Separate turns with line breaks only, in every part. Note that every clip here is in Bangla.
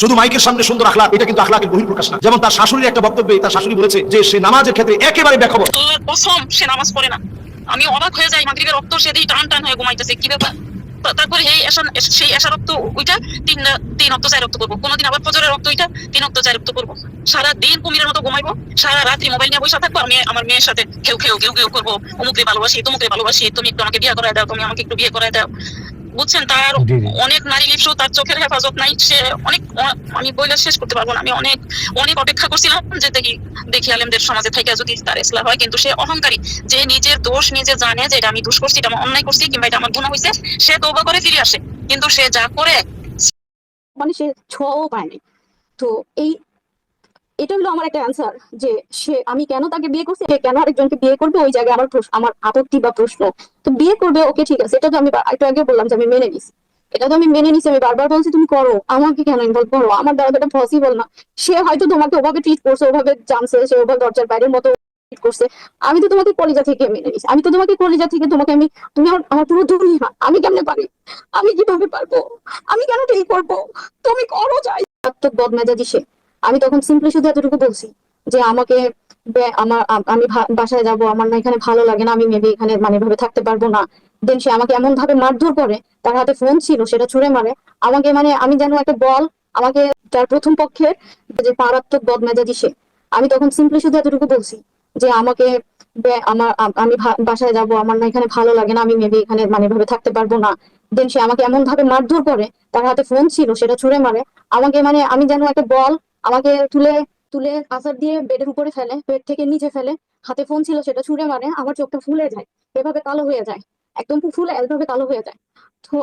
শুধু মাইকের সামনে সুন্দর আখলাক, এটা কিন্তু আখলাকের বহিঃপ্রকাশ না। যেমন তার শাশুড়ির একটা বক্তব্যে তার শাশুড়ি বলেছে যে, সে নামাজের ক্ষেত্রে একেবারে বেখবর।
কসম, সে নামাজ পড়ে না। আমি অবাক হয়ে যাই, মাগরিবের রক্ত সে দিয়ে টান টান হয়ে ঘুমাইতেছে। কি ব্যাপার? তারপরে সেই এসা রক্ত ওইটা, তিন তিন রক্ত চার রক্ত করব। কোনোদিন আবার ফজরের রক্ত ওইটা, তিন রক্ত চার রক্ত করব। সারা দিন কুমিরের মতো ঘুমাইবো, সারা রাত্রি মোবাইল নিয়ে বসে থাকব আমি আমার মেয়ের সাথে খেউ খেউ কেউ কেউ করব। অমুকরে ভালোবাসি, তমুকরে ভালোবাসি, তুমি একটু আমাকে বিয়ে করায় দাও, তুমি আমাকে একটু বিয়ে করায় দাও। বুঝছেন? তার। অনেক নারী লিপ্স তার চোখের হেফাজত নাই। সে অনেক আমি বইলে শেষ করতে পারব না। আমি অনেক অনেক অপেক্ষা করছিলাম যে দেখি দেখি আলেমদের সমাজে থেকে যদি তার ইসলাম হয় কিন্তু সে অহংকারী। যে নিজের দোষ নিজে জানে যে এটা আমি দোষ করছি এটা আমার অন্যায় করছি কিংবা এটা আমার গুণা হয়েছে সে তৌবা করে ফিরে আসে। কিন্তু সে যা করে
মানে সে ছোঁয়াও পায়নি তো এই এটা হলো আমার একটা অ্যান্সার যে সে, আমি কেন তাকে বিয়ে করছি? কেন আরেকজনকে বিয়ে করবে? ওই জায়গায় আমার আমার আপত্তি বা প্রশ্ন। তো বিয়ে করবে, ওকে ঠিক আছে, এটা তো আমি একটু আগে বললাম যে আমি মেনে নিছি। এটা তো আমি মেনে নিছি, আমি বারবার বলছি, তুমি করো, আমাকে কেন ইনভলভ করো? আমার দ্বারা তো এটা পসিবল না। সে হয়তো তোমাকে ওভাবে ট্রিট করছে, ওভাবে জানছে, সে ওভাবে দরজার বাইরের মতো ট্রিট করছে। আমি তো তোমাকে কলিজা থেকে মেনে নিছি। আমি তো তোমাকে কলিজা থেকে তোমাকে আমি, তুমি আমার আমার পুরো দুনিয়া আমি কেমনে পারি? আমি কীভাবে পারব? আমি কেন এই করব? তুমি করো যাই। মারাত্মক বদমেজাজি সে। আমি তখন সিম্পলি শুধু এতটুকু বলছি যে আমাকে আমার আমি বাসায় যাব, আমার না এখানে ভালো লাগে না, আমি মেবি এখানে মানে ভাবে থাকতে পারব না। দেন সে আমাকে এমন ভাবে মারধর করে, তার হাতে ফোন ছিল, সেটা ছুঁড়ে মারে। আমাকে মানে আমি যেন একটা বল, আমাকে তার প্রথম পক্ষের যে মারাত্মক বদমেজাজি সে। আমি তখন সিম্পলি শুধু এতটুকু বলছি যে আমাকে আমার আমি বাসায় যাব, আমার না এখানে ভালো লাগে না, আমি মেবি এখানে মানে ভাবে থাকতে পারব না। দেন সে আমাকে এমন ভাবে মারধর করে, তার হাতে ফোন ছিল, সেটা ছুঁড়ে মারে। আমাকে মানে আমি যেন একটা বল আমাকে তুলে তুলে আসার দিয়ে বেডের উপরে ফেলে, বেড থেকে নিচে ফেলে। হাতে ফোন ছিল, সেটা ছুঁড়ে মারে, আমার চোখটা ফুলে যায়, এভাবে কালো হয়ে যায়। একদম ফুলে এভাবে কালো হয়ে যায়। তো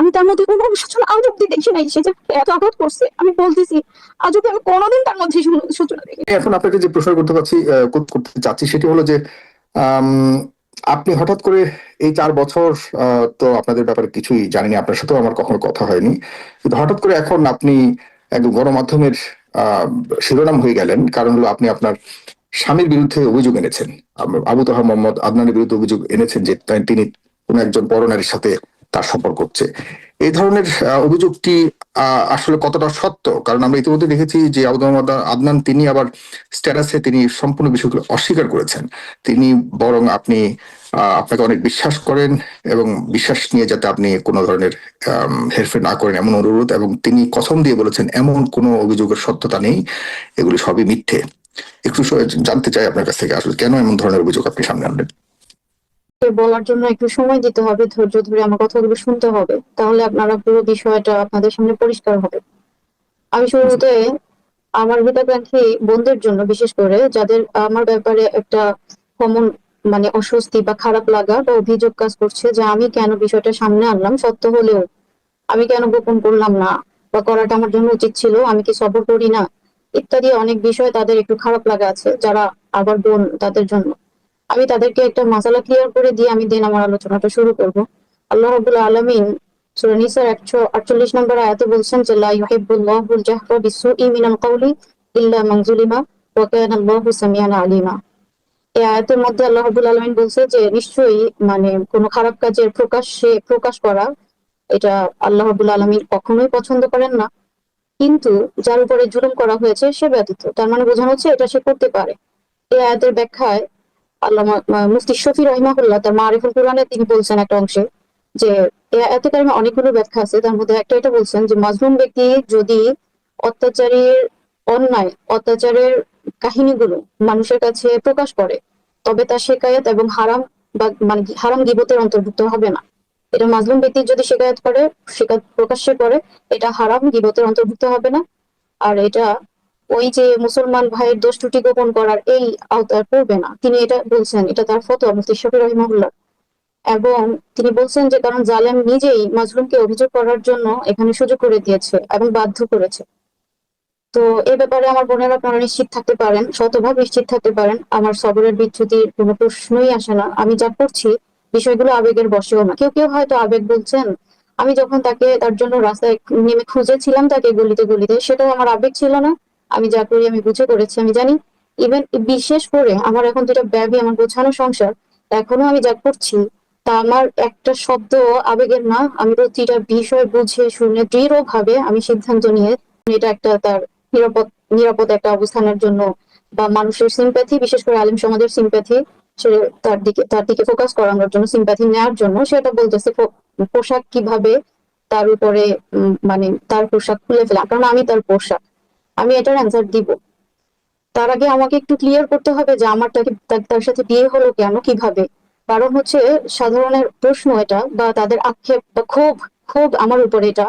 আমি তার মধ্যে কোনো সূচনা আজ অব্দি দেখি নাই, সে যে এত আঘাত করছে, আমি বলতেছি, আজ অব্দি আমি কোনোদিন তার মধ্যে সূচনা দেখি
এখন আপনাকে যে প্রশ্ন করতে পারছি করতে চাচ্ছি, সেটি হলো যে আপনি হঠাৎ করে এই চার বছর তো আপনাদের ব্যাপারে কিছুই জানিনি, আপনার সাথেও আমার কখনো কথা হয়নি। হঠাৎ করে এখন আপনি একদম গণমাধ্যমের শিরোনাম হয়ে গেলেন। কারণ হলো আপনি আপনার স্বামীর বিরুদ্ধে অভিযোগ এনেছেন। আবু তাহা মোহাম্মদ আদনানের বিরুদ্ধে অভিযোগ এনেছেন যে তিনি কোন একজন পরনারীর সাথে তার সম্পর্ক হচ্ছে। এই ধরনের অভিযোগটি আসলে কতটা সত্য? কারণ আমরা ইতিমধ্যে দেখেছি যে আবু আদনান তিনি আবার স্ট্যাটাসে তিনি সম্পূর্ণ বিষয়গুলো অস্বীকার করেছেন। তিনি বরং আপনি আপনাকে অনেক বিশ্বাস করেন এবং বিশ্বাস নিয়ে যাতে আপনি কোনো ধরনের হেরফের না করেন এমন অনুরোধ এবং তিনি কথম দিয়ে বলেছেন, এমন কোনো অভিযোগের সত্যতা নেই। এগুলি সবই মিথ্যে। একটু জানতে চাই আপনার কাছ থেকে আসলে কেন এমন ধরনের অভিযোগ আপনি সামনে আনলেন?
বলার জন্য একটু সময় দিতে হবে, ধৈর্য ধরে আমার কথাগুলো শুনতে হবে। তাহলে আপনারা পুরো বিষয়টা আপনাদের সামনে পরিষ্কার হবে। আমি শুরুতে আমার হিতাকাঙ্ক্ষী বোনদের জন্য বিশেষ করে, যাদের আমার ব্যাপারে একটা কমন মানে অস্বস্তি বা খারাপ লাগা বা অভিযোগ কাজ করছে যে আমি কেন বিষয়টা সামনে আনলাম, সত্য হলেও আমি কেন গোপন করলাম না বা করাটা আমার জন্য উচিত ছিল, আমি কি সবর করি না? ইত্যাদি অনেক বিষয় তাদের একটু খারাপ লাগা আছে, যারা আবার বোন তাদের জন্য। আমি তাদেরকে একটা মাসালা ক্লিয়ার করে দিয়ে আমি দেন আমার আলোচনাটা শুরু করব। আল্লাহ রাব্বুল আলামিন সূরা নিসার 148 নম্বর আয়াতে বলছেন যে, লা জাহরা বিসসুই মিনাল কওলি ইল্লা মান যুলিমা ওয়া কানা আল্লাহু আলিমা। এই আয়াতের মধ্যে আল্লাহ রাব্বুল আলামিন বলছে যে, নিশ্চয়ই মানে কোনো খারাপ কাজের প্রকাশ্যে প্রকাশ করা, এটা আল্লাহ রাব্বুল আলামিন কখনোই পছন্দ করেন না। কিন্তু যার উপরে জুলুম করা হয়েছে, সে ব্যতীত। তার মানে বোঝানো হচ্ছে এটা সে করতে পারে। এই আয়াতের ব্যাখ্যায় আল্লাহ মুফতি শফি রহিমাহুল্লাহ তার মারিফুল কোরআনে তিনি বলছেন একটা অংশে যে এ আয়াতে কারিমে অনেকগুলো ব্যাখ্যা আছে। তার মধ্যে একটা এটা বলছেন যে, মাজলুম ব্যক্তি যদি অত্যাচারীর অন্যায়, অত্যাচারের কাহিনীগুলো মানুষের কাছে প্রকাশ করে, তবে তার শেকায়াত এবং হারাম বা মানে হারাম গিবতের অন্তর্ভুক্ত হবে না। এটা মাজলুম ব্যক্তি যদি শেকায়াত করে শেকায়ত প্রকাশ্যে করে, এটা হারাম গিবতের অন্তর্ভুক্ত হবে না। আর এটা ওই যে মুসলমান ভাইয়ের দোষ ত্রুটি গোপন করার এই আওতায় পড়বে না। তিনি এটা বলছেন, এটা তার ফতোয়া, মুফতি শফি রহিমাহুল্লাহ। এবং তিনি বলছেন যে, কারণ জালেম নিজেই মাজলুমকে অভিযোগ করার জন্য এখানে সুযোগ করে দিয়েছে এবং বাধ্য করেছে। তো এই ব্যাপারে আমার বোনেরা আপনারা নিশ্চিত থাকতে পারেন, শতভাগ নিশ্চিত থাকতে পারেন। আমার সবরের বিচ্যুতির কোনো প্রশ্নই আসে না। আমি যা করছি, বিষয়গুলো আবেগের বসেও না। কেউ কেউ হয়তো আবেগ বলছেন, আমি যখন তাকে তার জন্য রাস্তায় নেমে খুঁজেছিলাম তাকে গলিতে গলিতে, সেটাও আমার আবেগ ছিল না। আমি যা করি, আমি বুঝে করেছি, আমি জানি। ইভেন বিশেষ করে আমার এখন যেটা ব্যাবি আমার গোছানো সংসার, এখনও আমি যা করছি, তা আমার একটা শব্দ আবেগের না। আমি প্রতিটা বিষয় বুঝে, শুনে দৃঢ় ভাবে আমি সিদ্ধান্ত নিয়ে, এটা একটা তার নিরাপদ একটা অবস্থানের জন্য বা মানুষের সিম্প্যাথি বিশেষ করে আলিম সমাজের সিম্প্যাথি সে তার দিকে তার দিকে ফোকাস করানোর জন্য সিম্প্যাথি নেওয়ার জন্য, সেটা বলতেছে পোশাক কীভাবে তার উপরে মানে তার পোশাক খুলে ফেলা, কারণ আমি তার পোশাক, আমি এটার অ্যান্সার দিব। তার আগে আমাকে একটু ক্লিয়ার করতে হবে যে আমার তাকে তার সাথে বিয়ে হলো কেন, কীভাবে? কারণ হচ্ছে সাধারণের প্রশ্ন এটা, বা তাদের আক্ষেপ, বা ক্ষোভ ক্ষোভ আমার উপর এটা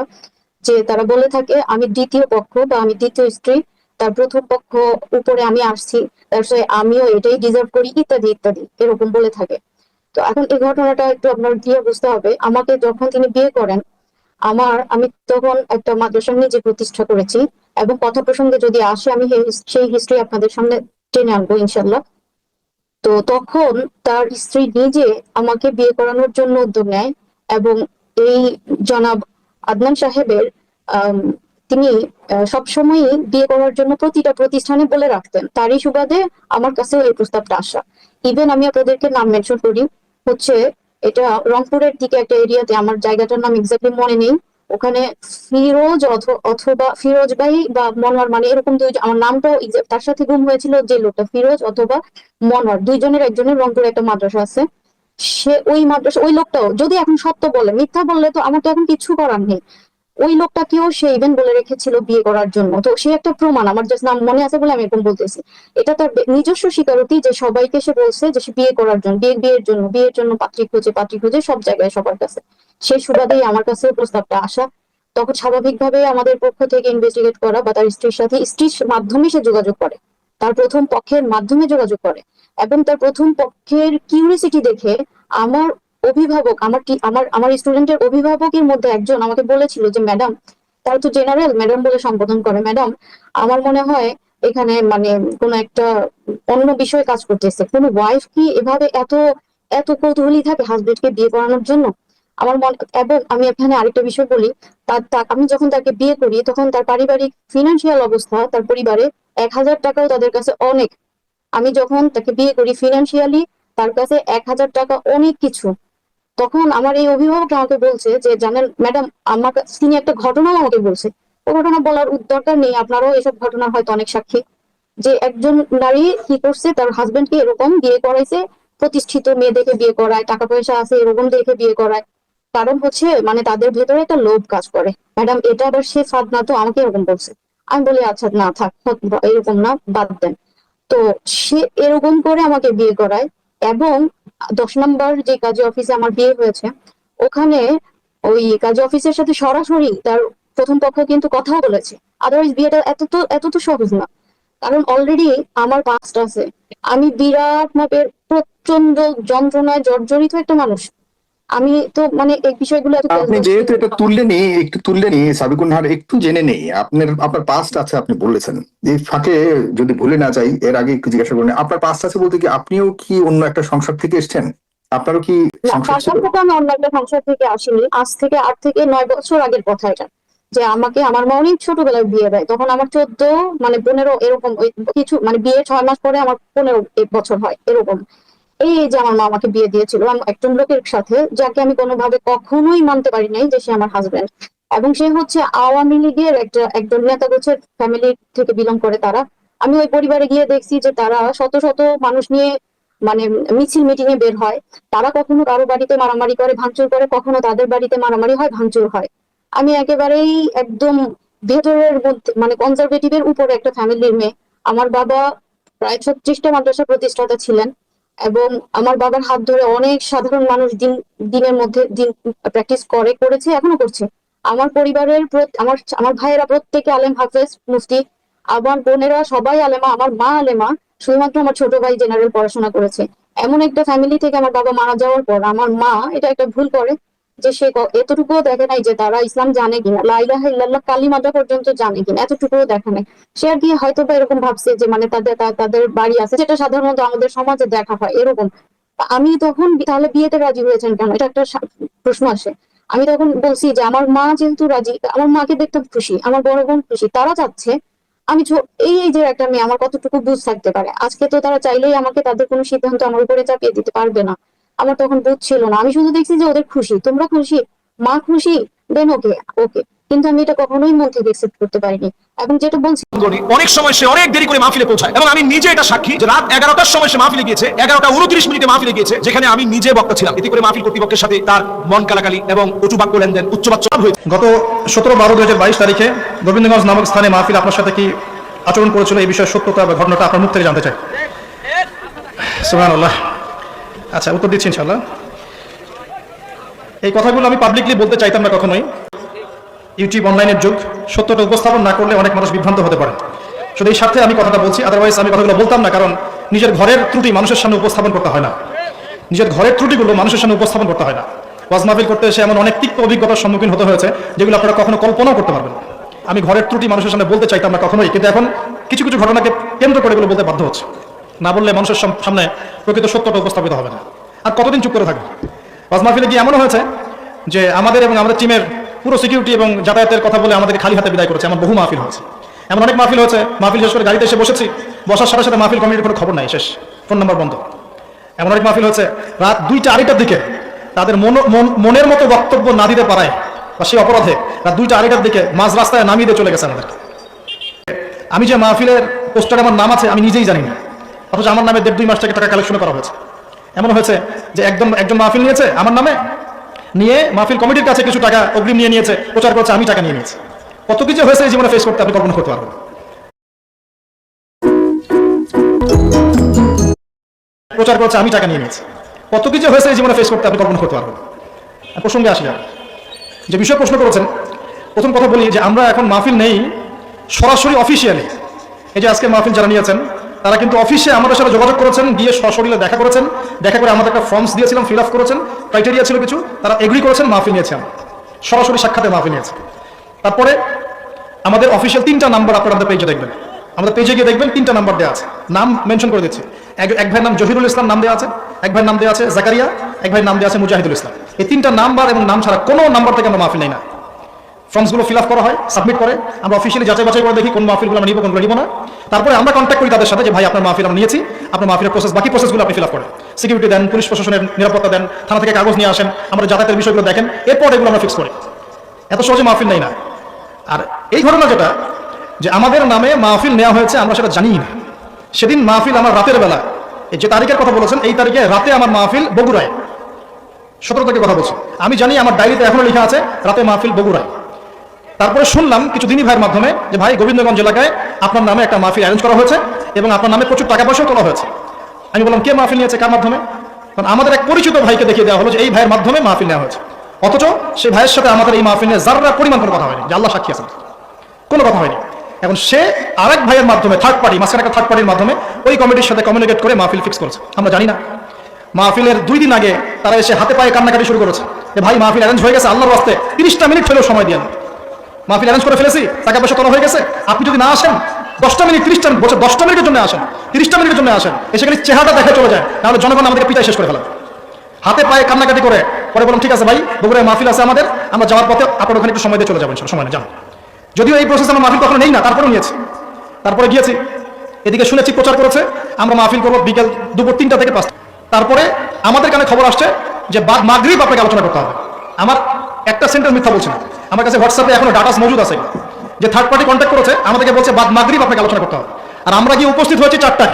যে তারা বলে থাকে, আমি দ্বিতীয় পক্ষ বা আমি দ্বিতীয় স্ত্রী, তার প্রথম পক্ষ উপরে আমি আসছি, তার আমিও এটাই ডিজার্ভ করি, ইত্যাদি ইত্যাদি, এরকম বলে থাকে। তো এখন এই ঘটনাটা একটু আপনার দিয়ে বুঝতে হবে। আমাকে যখন তিনি বিয়ে করেন, আমার, আমি তখন একটা মাদ্রাসা নিজে প্রতিষ্ঠা করেছি এবং কথা প্রসঙ্গে যদি আসে, আমি সেই হিস্ট্রি আপনাদের সামনে টেনে আনব ইনশাল্লাহ তো তখন তার স্ত্রী নিজে আমাকে বিয়ে করানোর জন্য উদ্যোগ নেয় এবং এই জনাব আদনান সাহেবের তিনি আহ, সবসময়ই বিয়ে করার জন্য প্রতিটা প্রতিষ্ঠানে বলে রাখতেন তারই সুবাদে আমার কাছেও এই প্রস্তাবটা আসা। ইভেন আমি আপনাদেরকে নাম মেনশন করি হচ্ছে এটা রংপুরের দিকে একটা এরিয়াতে আমার জায়গাটার নাম এক্স্যাক্টলি মনে নেই ওখানে ফিরোজ অথ- অথবা ফিরোজ ভাই বা মনোয়ার মানে এরকম দুই আমার নামটাও তার সাথে গুম হয়েছিল যে লোকটা ফিরোজ অথবা মনোয়ার দুইজনের একজনের রংপুরে একটা মাদ্রাসা আছে। সে ওই মাদ্রাসা, ওই লোকটাও, যদি এখন সত্য বলে, মিথ্যা বললে তো আমার তো এখন কিছু করার নেই। ওই লোকটা লোকটাকেও সে ইভেন বলে রেখেছিল বিয়ে করার জন্য। তো সে একটা প্রমাণ, আমার জাস্ট নাম মনে আছে বলে আমি এরকম বলতেছি। এটা তার নিজস্ব স্বীকারোক্তি যে সবাইকে সে বলছে যে সে বিয়ে করার জন্য, বিয়ে বিয়ের জন্য বিয়ের জন্য পাত্রী খোঁজে পাত্রী খোঁজে সব জায়গায় সবার কাছে। সেই সুবাদেই আমার কাছে প্রস্তাবটা আসা। তখন স্বাভাবিকভাবে আমাদের পক্ষ থেকে ইনভেস্টিগেট করা বা তার স্ত্রীর সাথে স্ত্রীর মাধ্যমে সে যোগাযোগ করে। তার প্রথম পক্ষের মাধ্যমে যোগাযোগ করে এবং তার প্রথম পক্ষের কিউরিসিটি দেখে আমার অভিভাবক, আমার কি, আমার আমার স্টুডেন্টের অভিভাবকের মধ্যে একজন আমাকে বলেছিল যে ম্যাডাম তার তো জেনারেল ম্যাডাম বলে সম্বোধন করে। ম্যাডাম আমার মনে হয় এখানে মানে কোনো একটা অন্য বিষয়ে কাজ করতেছে। কোনো ওয়াইফ কি এভাবে এত এত কৌতূহলী থাকে হাজবেন্ডকে বিয়ে করানোর জন্য? আমার মন, এবং আমি এখানে আরেকটা বিষয় বলি, তার আমি যখন তাকে বিয়ে করি, তখন তার পারিবারিক ফিনান্সিয়াল অবস্থা তার পরিবারে এক হাজার টাকাও তাদের কাছে অনেক। আমি যখন তাকে বিয়ে করি ফিনান্সিয়ালি তার কাছে এক হাজার টাকা অনেক কিছু। তখন আমার এই অভিভাবক আমাকে বলছে যে, জানেন ম্যাডাম আমার তিনি একটা ঘটনাও আমাকে বলছে। ও ঘটনা বলার দরকার নেই, আপনারাও এসব ঘটনা হয়তো অনেক সাক্ষী। যে একজন নারী কি করছে, তার হাজবেন্ডকে এরকম বিয়ে করাইছে, প্রতিষ্ঠিত মেয়ে দেখে বিয়ে করায়, টাকা পয়সা আছে এরকম দেখে বিয়ে করায়। কারণ হচ্ছে মানে তাদের ভেতরে একটা লোভ কাজ করে। ম্যাডাম, এটা আবার সে ফাঁদ না, তো আমাকে এরকম বলছে। আমি বলি আচ্ছা না, থাক এরকম না, বাদ দেন। তো সে এরকম করে আমাকে বিয়ে করায় এবং দশ নম্বর যে কাজী অফিসে আমার বিয়ে হয়েছে, ওখানে ওই কাজী অফিসের সাথে সরাসরি তার প্রথম পক্ষ কিন্তু কথাও বলেছে। আদারওয়াইজ বিয়েটা এত তো এত তো সহজ না। কারণ অলরেডি আমার পাস্ট আছে। আমি বিরাট মাপের প্রচণ্ড যন্ত্রণায় জর্জরিত একটা মানুষ। আমি তো মানে এই বিষয়গুলো
আপনি যেহেতু এটা তুললেনি একটু তুললেনি সাবিকুন নাহার একটু জেনে নেই আপনার আপনার পাস্ট আছে আপনি বলেছেন। এই ফাঁকে যদি ভুলে না যাই এর আগে একটু জিজ্ঞাসা করেন। আপনার পাস্ট আছে বলতে কি আপনিও কি অন্য একটা সংসার থেকে এসেছেন? আপনারও কি সংসার
থেকে আমি অন্য একটা সংসার থেকে আসিনি। আজ থেকে আট থেকে নয় বছর আগের কথা এটা। যে আমাকে আমার মা অনেক ছোটবেলায় বিয়ে দেয়। তখন আমার চোদ্দ মানে পনেরো এরকম কিছু মানে বিয়ে ছয় মাস পরে আমার পনেরো বছর হয় এরকম। এই যে আমার মা আমাকে বিয়ে দিয়েছিল একজন লোকের সাথে, যাকে আমি কোনোভাবে কখনোই মানতে পারি নাই যে সে আমার হাজবেন্ড এবং সে হচ্ছে আওয়ামী লীগের একটা একজন নেতা গোছের ফ্যামিলি থেকে বিলং করে তারা। আমি ওই পরিবারে গিয়ে দেখছি যে তারা শত শত মানুষ নিয়ে মানে মিছিল মিটিং এ বের হয়। তারা কখনো কারও বাড়িতে মারামারি করে, ভাঙচুর করে, কখনো তাদের বাড়িতে মারামারি হয়, ভাঙচুর হয়। আমি একেবারেই একদম ভেতরের মধ্যে মানে কনজারভেটিভের উপরে একটা ফ্যামিলির মেয়ে। আমার বাবা প্রায় ছত্রিশটা মাদ্রাসা প্রতিষ্ঠাতা ছিলেন। এবং আমার বাবার হাত ধরে অনেক সাধারণ মানুষ দিন, দিনের মধ্যে দিন প্র্যাকটিস করে, করেছে, এখনও করছে। আমার পরিবারের আমার আমার ভাইয়েরা প্রত্যেকে আলেম হাফেজ, মুফতি, আমার বোনেরা সবাই আলেমা, আমার মা আলেমা, শুধুমাত্র আমার ছোট ভাই জেনারেল পড়াশোনা করেছে। এমন একটা ফ্যামিলি থেকে আমার বাবা মারা যাওয়ার পর আমার মা এটা একটা ভুল করে যে সে এতটুকুও দেখে নাই যে তারা ইসলাম জানে কিনা লাইলাহ ইল্লাল্লাহ কালিমাটা পর্যন্ত জানে কিনা, এতটুকুও দেখে নাই। সে আর কি হয়তো বা এরকম ভাবছে যে মানে তাদের তাদের বাড়ি আছে, যেটা সাধারণত আমাদের সমাজে দেখা হয় এরকম। আমি তখন তাহলে বিয়েতে রাজি হয়েছেন কেন? এটা একটা প্রশ্ন আসে। আমি তখন বলছি যে আমার মা যেহেতু রাজি, আমার মাকে দেখতে খুশি, আমার বড় বোন খুশি, তারা চাচ্ছে। আমি এই যে একটা মেয়ে, আমার কতটুকু বুঝ থাকতে পারে? আজকে তো তারা চাইলেই আমাকে তাদের কোনো সিদ্ধান্ত আমার উপরে চাপিয়ে দিতে পারবে না। আমার তখন বুঝ ছিল না। আমি শুধু দেখছি যে ওদের খুশি। তোমরা খুশি? মা খুশি? দেন ওকে ওকে কিন্তু আমি এটা কখনোই মন থেকে একসেপ্ট করতে পারিনি। এবং যেটা বলছি
অনেক সময় সে অনেক দেরি করে মাহফিলে পৌঁছায়। এবং আমি নিজে এটা সাক্ষী যে রাত এগারোটার সময় সে মাহফিলে গিয়েছে এগারোটা উনত্রিশ মিনিটে মাহফিলে গিয়েছে যেখানে আমি নিজে বক্তা ছিলাম। এতে করে মাহফিল কর্তৃপক্ষের সাথে তার মন কালাকালি এবং উঁচু বাক্য লেনদেন উচ্চ বাচ্চা হয়েছে।
গত সতেরো বারো দু হাজার বাইশ তারিখে গোবিন্দগঞ্জ নামক স্থানে মাহফিল আপনার সাথে কি আচরণ করেছিল এই বিষয়ে সত্যতা বা ঘটনাটা আপনার মুখ থেকে জানতে চাই। সুবহানাল্লাহ। আচ্ছা উত্তর দিচ্ছি ইনশাল্লাহ এই কথাগুলো আমি পাবলিকলি বলতে চাইতাম না কখনোই। ইউটিউব অনলাইনের যুগ, সত্যটা উপস্থাপন না করলে অনেক মানুষ বিভ্রান্ত হতে পারে। শুধু এই স্বার্থে আমি কথাটা বলছি আদারওয়াইজ আমি কথাগুলো বলতাম না, কারণ নিজের ঘরের ত্রুটি মানুষের সামনে উপস্থাপন করতে হয় না। নিজের ঘরের ত্রুটিগুলো মানুষের সামনে উপস্থাপন করতে হয় না। ওয়াজ মাহফিল করতে এসে এমন অনেক তিক্ত অভিজ্ঞতার সম্মুখীন হতে হয়েছে, যেগুলো আপনারা কখনো কল্পনাও করতে পারবেন আমি ঘরের ত্রুটি মানুষের সামনে বলতে চাইতাম না কখনোই, কিন্তু এখন কিছু কিছু ঘটনাকে কেন্দ্র করে বলতে বাধ্য হচ্ছে। না বললে মানুষের সামনে প্রকৃত সত্যটা উপস্থাপিত হবে না। আর কতদিন চুপ করে থাকবে? ওয়াজ মাহফিলে গিয়ে এমনও হয়েছে যে আমাদের এবং আমাদের টিমের পুরো সিকিউরিটি এবং যাতায়াতের কথা বলে আমাদেরকে খালি হাতে বিদায় করেছে। এমন বহু মাহফিল হয়েছে। এমন অনেক মাহফিল হয়েছে। মাহফিল শেষ করে গাড়িতে এসে বসেছি। বসার সাথে সাথে মাহফিল কমিটির কোনো খবর নাই। শেষ। ফোন নাম্বার বন্ধ। এমন অনেক মাহফিল হচ্ছে রাত দুইটা, আড়াইটার দিকে তাদের মন- মন- মনের মতো বক্তব্য না দিতে পারায় বা সেই অপরাধে রাত দুইটা, আড়াইটার দিকে মাঝ রাস্তায় নামিয়ে দিয়ে চলে গেছে আমাদের আমি যে মাহফিলের পোস্টারে আমার নাম আছে, আমি নিজেই জানি না। অথচ আমার নামে দেড় দুই মাস থেকে টাকা কালেকশন করা হয়েছে। এমন হয়েছে যে একদম, একজন মাহফিল নিয়েছে আমার নামে, নিয়ে মাহফিল কমিটির কাছে কিছু টাকা অগ্রিম নিয়ে নিয়েছে, প্রচার করছে, আমি টাকা নিয়ে নিয়েছি। কত কিছু হয়েছে এই জীবনে ফেস করতে আপনি কল্পনা করতে পারবেন প্রচার করছে, আমি টাকা নিয়ে নিয়েছি। কত কিছু হয়েছে এই জীবনে ফেস করতে আপনি কল্পনা করতে পারবেন প্রসঙ্গে আসি আর। যে বিষয় প্রশ্ন করেছেন, প্রথম কথা বলি যে আমরা এখন মাহফিল নেই সরাসরি অফিসিয়ালি এই যে আজকে মাহফিল যারা নিয়েছেন তারা কিন্তু অফিসে আমাদের সাথে যোগাযোগ করেছেন, গিয়ে সশরীরে দেখা করেছেন। দেখা করে আমাদের একটা ফর্মস দিয়েছিলাম ফিল আপ করেছেন। ক্রাইটেরিয়া ছিল কিছু, তারা এগ্রি করেছেন, মাফি নিয়েছেন সরাসরি সাক্ষাতে মাফি নিয়েছে। তারপরে আমাদের অফিসিয়াল তিনটা নাম্বার আপনারা আমাদের পেজে দেখবেন। আমাদের পেজে গিয়ে দেখবেন, তিনটা নাম্বার দেওয়া আছে। নাম মেনশন করে দিচ্ছি। এক এক ভাইয়ের নাম জহিরুল ইসলাম নাম দেওয়া আছে, এক ভাইয়ের নাম দেওয়া আছে জাকারিয়া, এক ভাইয়ের নাম দেওয়া আছে মুজাহিদুল ইসলাম। এই তিনটা নাম্বার এবং নাম ছাড়া কোনো নাম্বার থেকে আমরা মাহফিল নেই না। ফর্মসগুলো ফিল আপ করা হয় সাবমিট করে। আমরা অফিসিয়ালি যাচাই বাছাই করে দেখি কোন মাহফিলগুলো আমরা নিব, কোনগুলো নিব না। তারপরে আমরা কন্ট্যাক্ট করি তাদের সাথে যে, ভাই, আপনার মাহফিল আমরা নিয়েছি। আপনার মাহফিলের প্রসেস বাকি প্রসেসগুলো আপনি ফিল আপ করেন। সিকিউরিটি দেন, পুলিশ প্রশাসনের নিরাপত্তা দেন, থানা থেকে কাগজ নিয়ে আসেন, আমরা যাতায়াতের বিষয়গুলো দেখেন। এরপর এগুলো আমরা ফিক্স করি। এত সহজে মাহফিল নেই না। আর এই ঘটনা যেটা, যে আমাদের নামে মাহফিল নেওয়া হয়েছে, আমরা সেটা জানি না। সেদিন মাহফিল আমার রাতের বেলা, এই যে তারিখের কথা বলেছেন, এই তারিখে রাতে আমার মাহফিল বগুড়ায়। সতেরো কথা বলছি। আমি জানি আমার ডায়েরিতে এখনও লেখা আছে, রাতে মাহফিল বগুড়ায়। তারপরে শুনলাম কিছু দিনী ভাইয়ের মাধ্যমে যে, ভাই, গোবিন্দগঞ্জ এলাকায় আপনার নামে একটা মাহফিল অ্যারেঞ্জ করা হয়েছে এবং আপনার নামে প্রচুর টাকা পয়সাও তোলা হয়েছে। আমি বললাম, কে মাহফিল নিয়েছে? কার মাধ্যমে? কারণ আমাদের এক পরিচিত ভাইকে দেখিয়ে দেওয়া হলো যে, এই ভাইয়ের মাধ্যমে মাহফিল নেওয়া হয়েছে। অথচ সে ভাইয়ের সাথে আমাদের এই মাহফিল নিয়ে যারা পরিমাণ কোনো কথা হয়নি, যে আল্লাহ সাক্ষী আছেন, কোনো কথা হয়নি। এখন সে আরেক ভাইয়ের মাধ্যমে থার্ড পার্টি মাঝখানে একটা থার্ড পার্টির মাধ্যমে ওই কমিটির সাথে কমিউনিকেট করে মাহফিল ফিক্স করেছে। আমরা জানি না। মাহফিলের দুই দিন আগে তারা এসে হাতে পায়ে কান্নাকাটি শুরু করেছে যে, ভাই, মাহফিল অ্যারেঞ্জ হয়ে গেছে, আল্লাহর রাস্তে তিরিশটা মিনিট হলেও সময় দিয়ে মাহফিল অ্যারেঞ্জ করে ফেলেছি, টাকা পয়সা তোলা হয়ে গেছে। আপনি যদি না আসেন, দশটা মিনিট, তিরিশটা বছর দশটা মিনিটের জন্য আসেন, তিরিশটা মিনিটের জন্য আসেন, এসে খালি চেহারাটা দেখে চলে যায় তাহলে জনগণ আমাদেরকে পিটাই শেষ করে ফেলে। হাতে পায়ে কান্নাকাটি করে, পরে বললাম, ঠিক আছে ভাই, বগুড়ায় মাহফিল আছে আমাদের, আমরা যাওয়ার পথে আপনার ওখানে একটু সময় দিয়ে চলে যাবেন সময় না যান। যদিও এই প্রসেস আমরা মাহফিল কখনো নেই না, তারপরেও নিয়েছি। তারপরে গিয়েছি, এদিকে শুনেছি প্রচার করেছে, আমরা মাহফিল করব বিকেল দুপুর তিনটা থেকে পাঁচটা। তারপরে আমাদের কানে খবর আসছে যে মাগরিব আপনাকে আলোচনা করতে হবে। আমার একটা সেন্টার মিথ্যা বলছে না। আমার কাছে হোয়াটসঅ্যাপে এখনও ডাটাস মজুদ আছে। যে থার্ড পার্টি কন্ট্যাক্ট করেছে, আমাদেরকে বলছে, বাদ মাগরিব আপনাকে আলোচনা করতে হবে। আর আমরা গিয়ে উপস্থিত হয়েছি চারটায়।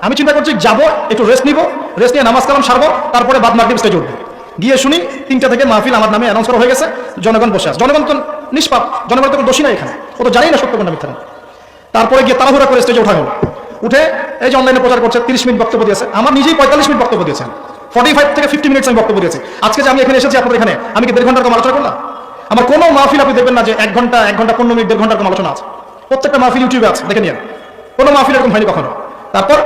আমি চিন্তা করছি, যাব, একটু রেস্ট নিব। রেস্ট নিয়ে নামাজ কালাম সারবো, তারপরে বাদ মাগরিব স্টেজে উঠবো। গিয়ে শুনি, তিনটা থেকে মাহফিল আমার নামে অ্যানাউন্স করা হয়ে গেছে। জনগণ বসে আছে। জনগণ তো নিষ্পাপ। জনগণ তো দোষী নাই এখানে। ও তো জানি না সত্য কোনটা মিথ্যা তারপরে গিয়ে তাড়াহুড়া করে স্টেজে ওঠা হলো। উঠে এই যে অনলাইনে প্রচার করছে, তিরিশ মিনিট বক্তব্য দিয়েছে। আমার নিজেই পঁয়তাল্লিশ মিনিট বক্তব্য দিয়েছেন। ফর্টি ফাইভ থেকে ফিফটি মিনিটস আমি বক্তব্য দিয়েছি। আজকে যে আমি এখানে এসেছি আপনাদের এখানে, আমি কি দেড় ঘণ্টার কম আলোচনা করলাম? আমার কোনো মাহফিল আপনি দেখবেন না যে এক ঘণ্টা এক ঘণ্টা, পনেরো মিনিট, দেড় ঘণ্টার কম আলোচনা আছে। প্রত্যেকটা মাহফিল ইউটিউবে আছে, দেখে নিন কোনো মাহফিল এরকম হয়নি কখনো। তারপর,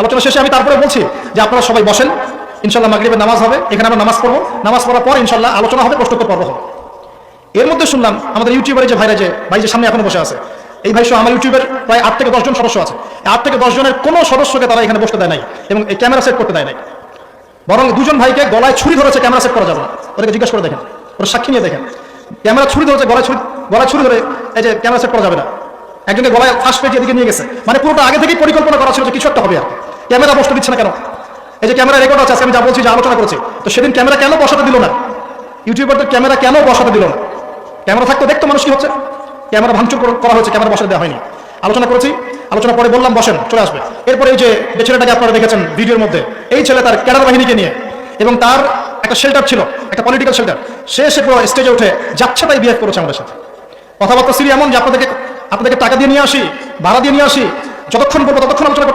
আলোচনা শেষে আমি তারপরে বলছি যে আপনারা সবাই বসেন। ইনশাল্লাহ মাগরিবের নামাজ হবে, এখানে আমরা নামাজ পড়ব। নামাজ পড়ার পর ইনশাল্লাহ আলোচনা হবে, প্রশ্নোত্তর পর্ব হবে। এর মধ্যে শুনলাম আমাদের ইউটিউবারে যে ভাইরা যে, ভাই যে সামনে এখনও বসে আছে, এই ভাই সহ আমার ইউটিউবের প্রায় আট থেকে দশজন সদস্য আছে। আট থেকে দশ জনের কোনো সদস্যকে তারা এখানে বসতে দেয় নাই এবং এই ক্যামেরা সেট করতে দেয় নাই। বরং দুজন ভাইকে গলায় ছুরি ধরেছে, ক্যামেরা সেট করা যাবে না। ওদেরকে জিজ্ঞেস করে দেখেন। ওরা সাক্ষী নিয়ে দেখেন। ক্যামেরা ছুরি ধরেছে, গলায় ছুরি গলায় ছুরি ধরে এই যে ক্যামেরা সেট করা যাবে না। একজনকে গলায় ফার্স্ট পেজ এদিকে নিয়ে গেছে। মানে পুরোটা আগে থেকেই পরিকল্পনা করা ছিল যে কিছু একটা হবে আর ক্যামেরা বসতে দিচ্ছে না কেন? এই যে ক্যামেরা রেকর্ড আছে আমি যা বলছি, যে আলোচনা করেছি, তো সেদিন ক্যামেরা কেন বসাতে দিল না? ইউটিউবারদের ক্যামেরা কেন বসাতে দিল না? ক্যামেরা থাকতে দেখতো মানুষ কি হচ্ছে? ক্যামেরা ভাঙচুর করা হয়েছে, ক্যামেরা বসে দেওয়া হয়নি। আলোচনা করেছি। আলোচনা পরে বললাম, বসেন, চলে আসবে। এরপরে এই যে ছেলেটাকে আপনারা দেখেছেন ভিডিওর মধ্যে, এই ছেলে তার ক্যাডার বাহিনীকে নিয়ে এবং তার একটা শেল্টার ছিল, একটা পলিটিক্যাল শেল্টার সে সে পুরো স্টেজে উঠে যাচ্ছে তাই বিহেভ করেছে আমাদের সাথে। কথাবার্তা সিরি এমন যে আপনাদেরকে আপনাদেরকে টাকা দিয়ে নিয়ে আসি, ভাড়া দিয়ে নিয়ে আসি, যতক্ষণ বলব ততক্ষণ আলোচনা